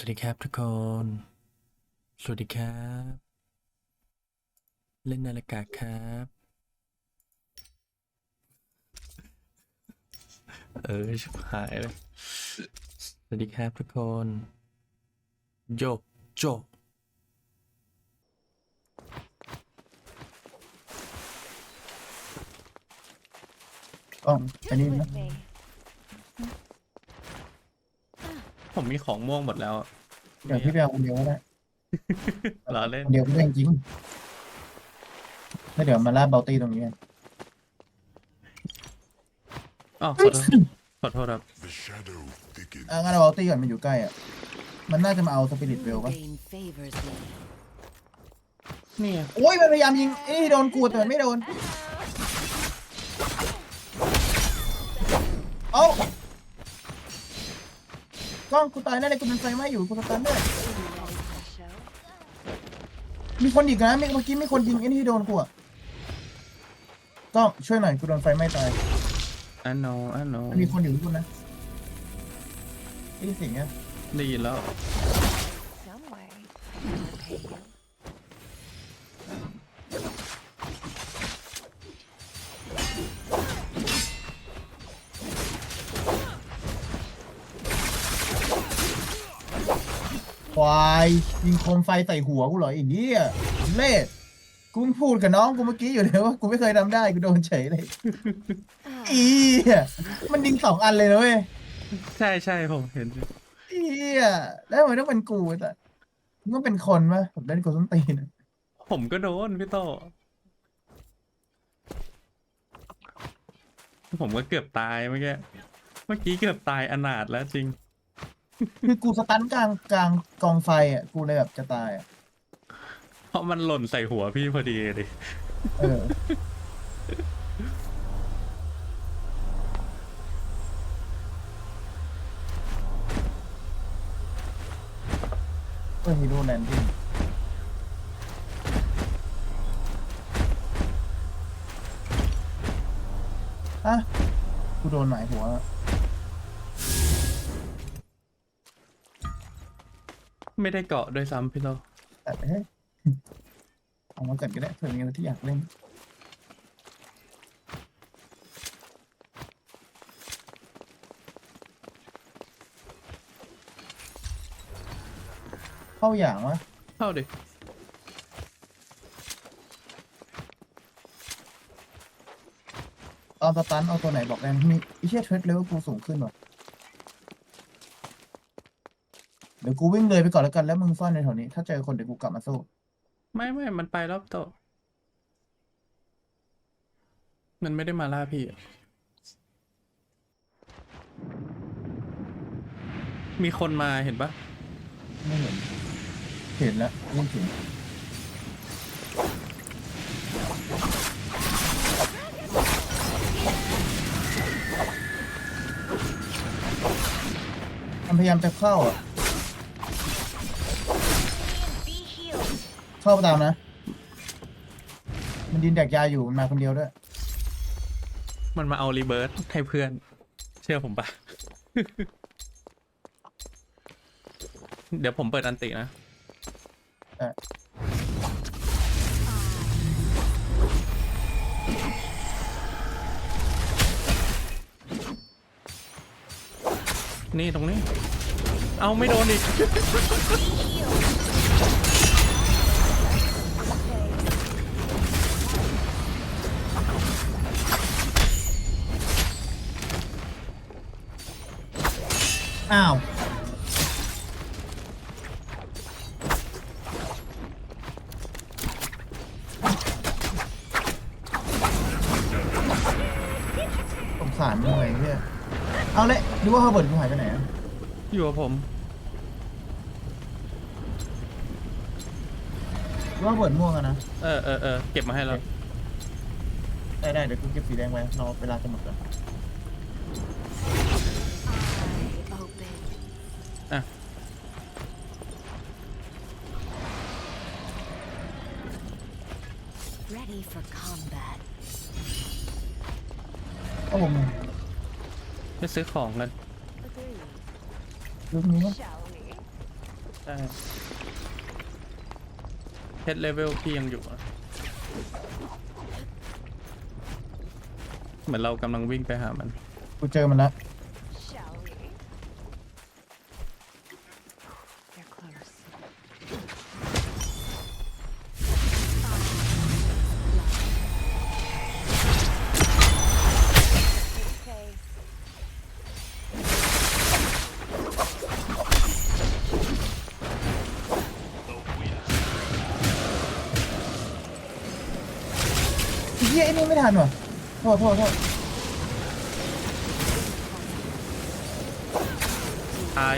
สวัสดีครับทุกคน สวัสดีครับ เล่นนาฬิกาครับ เออชิบหายเลย สวัสดีครับทุกคน โยโจกล้องอันนี้นะ ผมมีของม่วงหมดแล้วเดี๋ยวพี่ไปเอาคนเดียวก็ได้รอเล่นคนเดียวก็ได้จริงๆแล้วเดี๋ยวมาล่าเบลตี้ตรงนี้กันอ๋อขอโทษขอโทษครับ The shadow thickens. อะงั้นเอาเบลตี้ก่อนมันอยู่ใกล้อะ มันน่าจะมาเอาสปิริตเวลป่ะ Rain favors me. นี่ไงโอ้ยมันพยายามยิงเอ้ยโดนกูแต่มันไม่โดน เอ้า กล้องกูตายแน่เลยกูเป็นไฟไหม้อยู่กูสตันด้วยมีคนอีกนะเมื่อกี้มีคนยิงไอ้นี่ที่โดนกูอะกล้องช่วยหน่อยกูโดนไฟไหม้ตายอันโนอันโนมันมีคนอยู่ที่กูนะไอ้เสิ่งเนี้ยได้ยินแล้ว Some way. ควายยิงโคมไฟใส่หัวกูเหรอไอ้เหี้ยเล่กูเพิ่งพูดกับน้องกูเมื่อกี้อยู่เลยว่ากูไม่เคยทำได้กูโดนเฉยเลยอีเหี้ยมันยิงสองอันเลยนะเว้ยใช่ใช่ผมเห็นอีเหี้ยแล้วทำไมต้องเป็นกูแต่มึงต้องเป็นคนปะผมเล่นกูต้นตีนอะผมก็โดนพี่โต ผมก็เกือบตายเมื่อกี้ เมื่อกี้เกือบตายอนาถแล้วจริง คือกูสตันกลางกลางกองไฟอะกูเลยแบบจะตายอะเพราะมันหล่นใส่หัวพี่พอดีเลยเออก็ฮีโร่แลนดิ้งอะกูโดนหมายหัว ไม่ได้เกาะด้วยซ้ำพี่โตแต่ไปให้เอามาเกิดก็ได้เผื่อมีอะไรที่อยากเล่นเข้าอย่างวะเข้าดิเอาสตันเอาตัวไหนบอกแรงมีไอ้เชี่ยเทรดเลเวลกูสูงขึ้นว่ะเดี๋ยวกูวิ่งเลยไปก่อนแล้วกันแล้วมึงซ่อนในแถวนี้ ถ้าเจอคนเดี๋ยวกูกลับมาสู้ไม่ไม่มันไปรอบโตะมันไม่ได้มาล่าพี่อะมีคนมาเห็นปะไม่เห็นเห็นแล้วยิ่งถึงมันพยายามจะเข้าอะ เข้าตามนะ มันดินแดกยาอยู่มันมาคนเดียวด้วย มันมาเอารีเบิร์ตให้เพื่อน เชื่อผมปะ เดี๋ยวผมเปิดอันตินะอะนี่ตรงนี้ เอาไม่โดนอีก อ้าวสงสารหน่อยเนี่ยเอาเลยดูว่าเขาเบิร์ดกูหายไปไหนอะอยู่กับผม ดูว่าเบิร์ดม่วงอะนะ เออเออเออเก็บมาให้แล้ว ได้ได้เดี๋ยวกูเก็บสีแดงไว้รอเวลาจะหมดก่อน Ready for combat. ก็ผมไปซื้อของกัน Agreed. รูปนี้วะ Shall we? ช่เฮดเลเวลพี่ยังอยู่อะเหมือนเรากำลังวิ่งไปหามัน กูเจอมันแล้ว เหี้ยไอ้นี่ไม่ทันว่ะโทษโทษโทษท้าย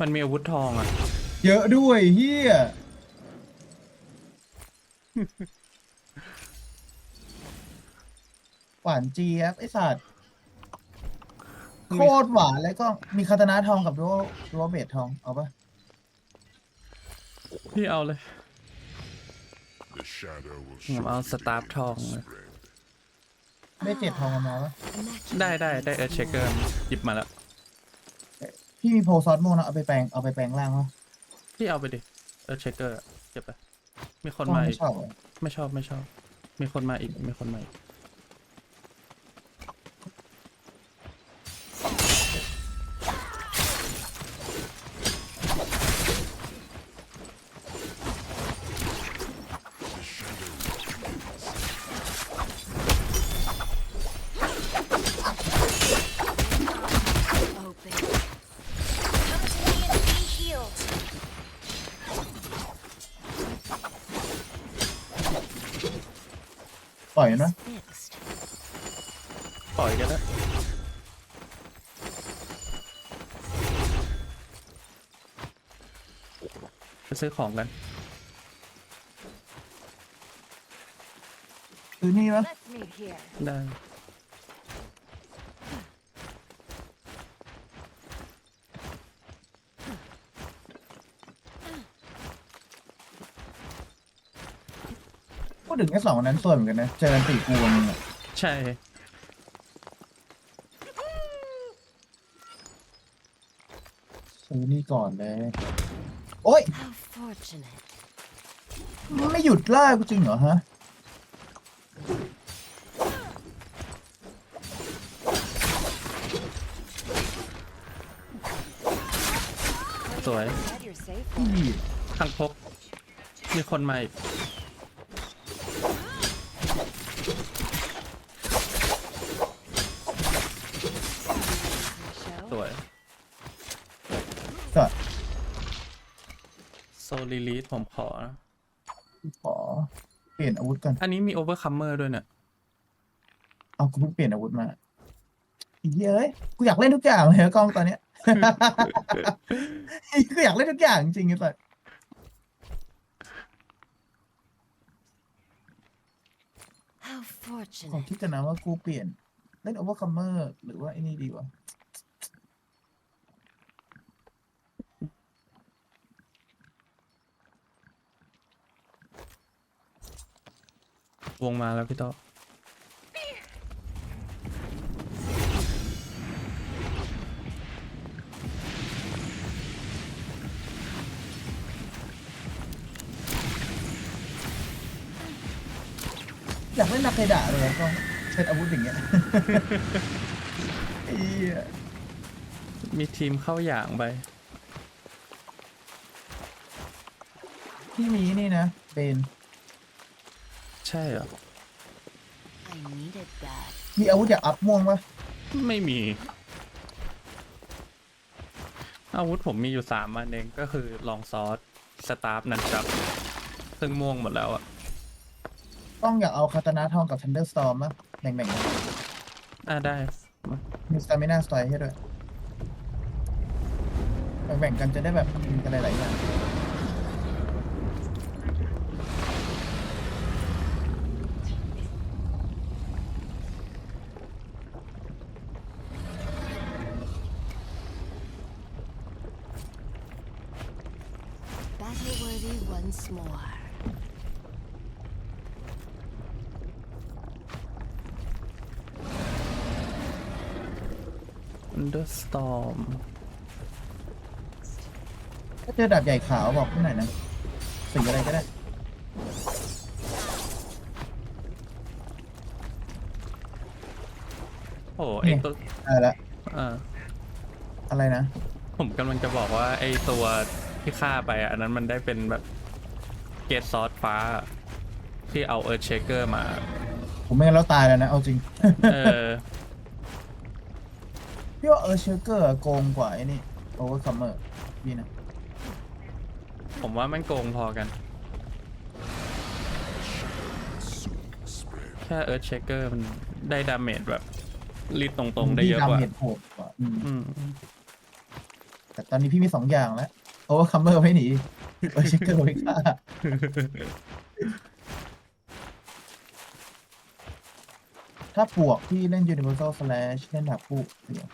มันมีอาวุธทองอะ เยอะด้วยเฮียหวานเจี๊ยบไอ้สัตว์โคตรหวานแล้วก็มีคาตานะทองกับดัวดัวเบสทอง เอาปะพี่เอาเลย The shadow will ผมเอาสตาร์ฟทองเลยได้เจ็ดทองมาปะ Immaculate ได้ได้ได้เอ face เชคเกอร์หยิบมาแล้ว พี่มีโพลซอสโม่นะเอาไปแปลงเอาไปแปลงร่างวะพี่เอาไปดิเอเชคเกอร์เก็บไปมีคนต้องมาไม่อีกชอบอะไม่ชอบไม่ชอบ มีคนมาอีก มีคนมาอีก อยมันนะ Fixed. ปล่อยกันแล้วไปซื้อของกัน คือนี่ปะ Let's meet here. ได้ ถึงไอ้สองคนนั้นสวยเหมือนกันนะเจอกันตีกูกับมึงอะใช่ ซื้อนี่ก่อนเลยโอ้ย How fortunate. มันไม่หยุดล่ากูจริงเหรอฮะสวย Glad you're safe. พี่ ทางพกมีคนมาอีก ส Show. วย สัตว์ โซลิลี ผมขอนะขอเปลี่ยนอาวุธกันอันนี้มีโอเวอร์คัมเมอร์ด้วยเนี่ยเอากูเพิ่งเปลี่ยนอาวุธมาอีเย้ยกูอยากเล่นทุกอย่างเลยอะกล้องตอนเนี้ย กูอยากเล่นทุกอย่างจริงๆไอ้สัส How ผม fortunate. คิดกันนะว่ากูเปลี่ยนเล่นโอเวอร์คัมเมอร์หรือว่าไอ้นี่ดีวะ วงมาแล้วพี่ต่ออยากเล่นนาเคดะเลยอะกล้องเซตอาวุธอย่างเงี้ย ไอ้เหี้ยมีทีมเข้าอย่างไป พี่มีนี่นะเบน ใช่เหรอ I needed that. มีอาวุธอยากอัพม่วงปะไม่มี อาวุธผมมีอยู่สามอันเองก็คือลองซอสสตาร์ฟนันจับ ซึ่งม่วงหมดแล้วอะต้องอยากเอาคาตานะทองกับทันเดอร์สตอร์มะแบ่งๆกันอ่าได้มามีสตามิน่าสไตล์ให้ด้วย แบ่งๆกันจะได้แบบมีกันหลายๆอย่าง อันเดอร์สตอมถ้าเจอดาบใหญ่ขาวบอกพี่หน่อยนะสีอะไรก็ได้ โอ้ไอตัวได้ละอ่าอะไรนะ ผมกำลังจะบอกว่า ไอตัวที่ฆ่าไปอะอันนั้นมันได้เป็นแบบเกตซอสฟ้า ที่เอาเอิร์ธเชเกอร์มา ผมไม่งั้นเราตายแล้วนะ เอาจริง เออ พี่ว่าเออเชอร์เกอร์โกงกว่าไอ้นี่โอเวอร์คัมเมอร์พี่นะผมว่ามันโกงพอกัน แค่เอิร์ธเชเกอร์มันได้ดาเมจแบบรีดตรงๆ ได้เยอะกว่าพี่ดาเมจโหดกว่าอืมอืมแต่ตอนนี้พี่มีสองอย่างแล้วโอเวอร์คัมเมอร์ไม่หนีเออเชอร์เกอร์ไม่ฆ่า ถ้าปวกพี่เล่น Universal Slash เล่นดาบคู่เดียว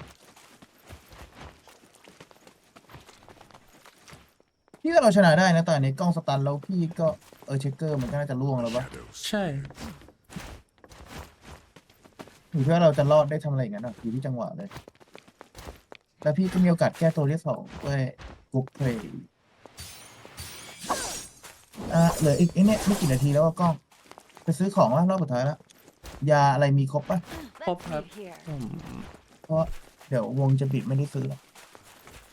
พี่ว่าเราชนะได้นะตอนนี้กล้องสตันแล้วพี่ก็เออเชคเกอร์มันก็น่าจะล่วงแล้ววะใช่ หรือว่าเราจะรอดได้ทำอะไรอย่างนั้นอะอยู่ที่จังหวะเลย แล้วพี่ก็มีโอกาสแก้ตัวที่สองด้วยกุ๊กเพลย์อะเหลืออีกไอ้เนี่ยไม่กี่นาทีแล้วก็กล้อง ไปซื้อของแล้วรอบสุดท้ายแล้ว ยาอะไรมีครบปะครบ Let's ครับ see here. ผมเพราะเดี๋ยววงจะปิดไม่ได้ซื้อแล้ว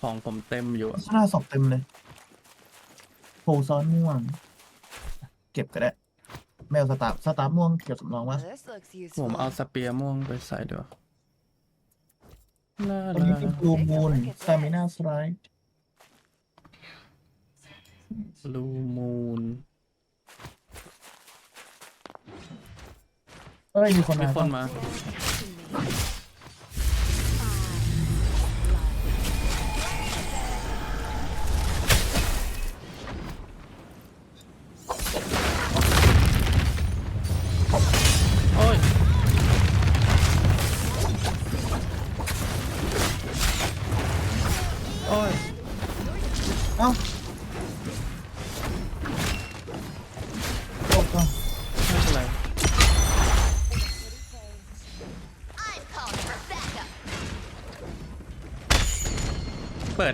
ของผมเต็มอยู่อะหน้าสอบเต็มเลยโพซ้อนม่วง เก็บก็ได้ แมวสตาร์สตาร์ม่วงเก็บสำรองว่า This looks ผม useful. เอาสเปียร์ม่วงไปใส่เดี๋ยวลาตอนนี้ลาเป็นบลูมูนสตามินาสไลด์ ลูมูน เอ้ยมีคนมีมาคนมา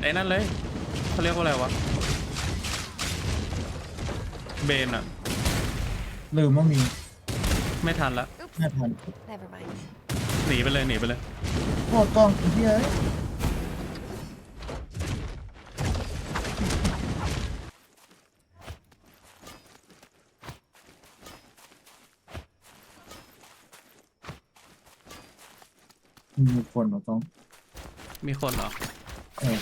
ไอ้นั่นเลยเขาเรียกว่าอะไรวะ เบนอะลืมว่ามีไม่ทันละแม่พัน Never mind. หนีไปเลยหนีไปเลยโทษกล้องไอ้เหี้ยเอ้ยมีคนมากล้องมีคนเหรอ เออ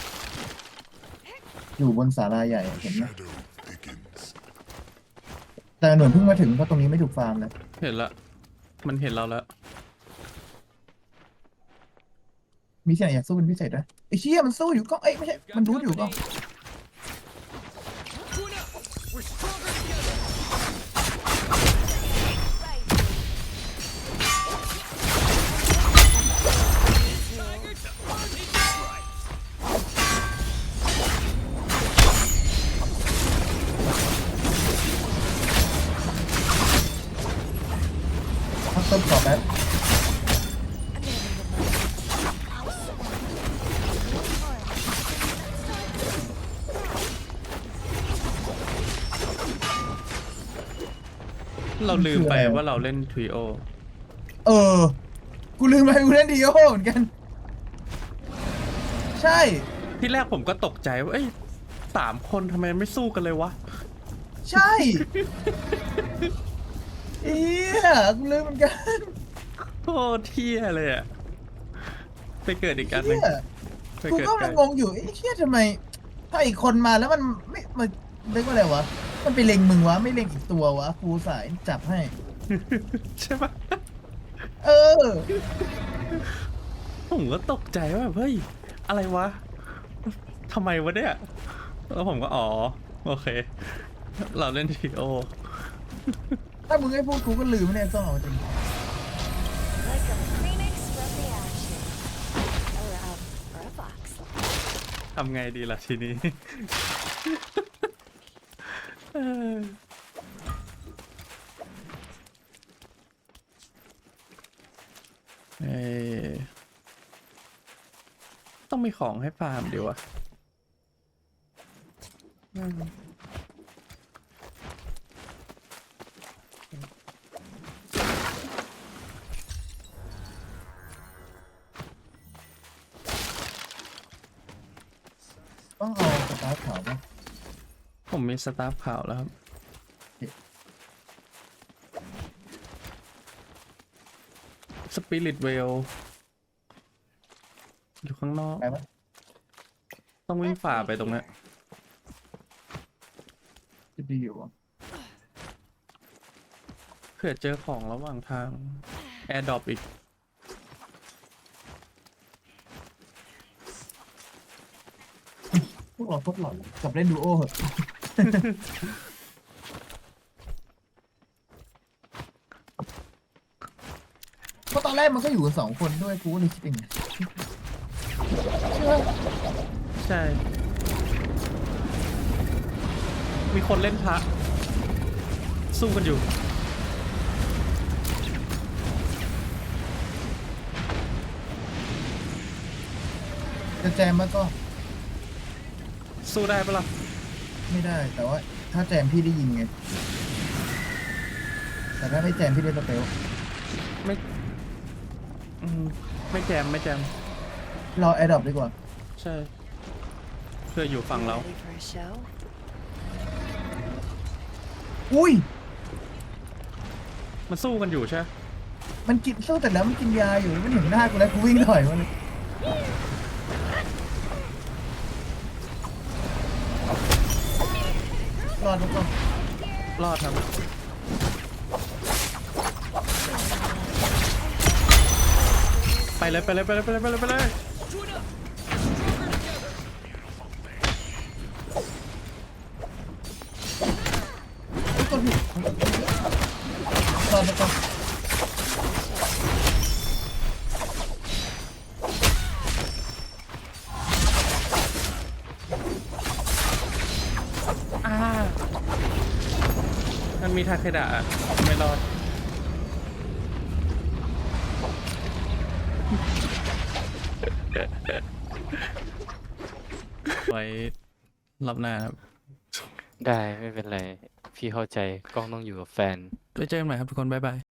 อยู่บนศาลาใหญ่อะเห็นไหม Shadow thickens. แต่หน่วยเพิ่งมาถึงเพราะตรงนี้ไม่ถูกฟาร์มเลยเห็นละ มันเห็นเราแล้ว มีที่ไหนอยากสู้เป็นพิเศษไหมไอ้เชี่ยมันสู้อยู่ก็เอ้ยไม่ใช่มันรู้อยู่ก็ กต้นก่อนแป๊บเราลืมไปว่าเราเล่นทริโอ เออ กูลืมไปกูเล่นดีโอเหมือนกัน ใช่ ที่แรกผมก็ตกใจว่า เอ้ยสามคนทำไมไม่สู้กันเลยวะ ใช่ เอียกูลืมเหมือนกันโคตรเที่ยเลยอะไปเกิดอีกอันหนึงเหี้ยไปกูเกิดก็ไกลมันงงอยู่ไอ้เชี่ยทำไม ถ้าอีกคนมาแล้วมันไม่มันเรียกว่าอะไรวะ มันไปเล็งมึงวะไม่เล็งอีกตัววะกูสายจับให้ ใช่ปะเออ ผมก็ตกใจว่าแบบเฮ้ย อะไรวะทำไมวะเนี่ย แล้วผมก็อ๋อ โอเค เราเล่นทริโอ ถ้ามึงไม่พูดกูก็ลืมเนี่ยต้องเอาจริง Like a phoenix from the ashes. Or, um, or a fox. ทำไงดีล่ะทีนี้ เออเอ่อต้องมีของให้ฟาร์มดีวะต้อง สตาฟข่าวแล้วครับ สปิริตเวล อยู่ข้างนอก ไปปะ ต้องวิ่งฝ่าไปตรงเนี้ยจะดีอยู่วะเผื่อเจอของระหว่างทาง แอร์ดรอปอีก พวกเราทดลองกับเล่นดูโอเหอะ เพราะตอนแรกมันก็อยู่กันสองคนด้วยกูก็เลยคิดเองนะใช่ไหมใช่ มีคนเล่นพระสู้กันอยู่ จะแจมมันก็สู้ได้ปะล่ะ ไม่ได้ แต่ว่า ถ้าแจมพี่ได้ยิงไง แต่ถ้าไม่แจมพี่ได้สเปลไม่อืมไม่แจมไม่แจม รอแอดดอปดีกว่า ใช่ เพื่ออยู่ฝั่งเรา Ready for a show? อุ้ย มันสู้กันอยู่ใช่ มันกินสู้แต่แล้วมันกินยาอยู่มันเห็นหน้ากูแล้วกูวิ่งถอยมัน รอดแล้วก็รอดครับไปเลยไปเลยไปเลยไปเลยไปเลยไปเลยทุกคนผิดรอดแล้วก็อ่า มันมีทาเคดะอะไม่รอดไว้รอบหน้าครับได้ไม่เป็นไร พี่เข้าใจกล้องต้องอยู่กับแฟนไว้เจอกันใหม่ครับทุกคน บ๊ายบาย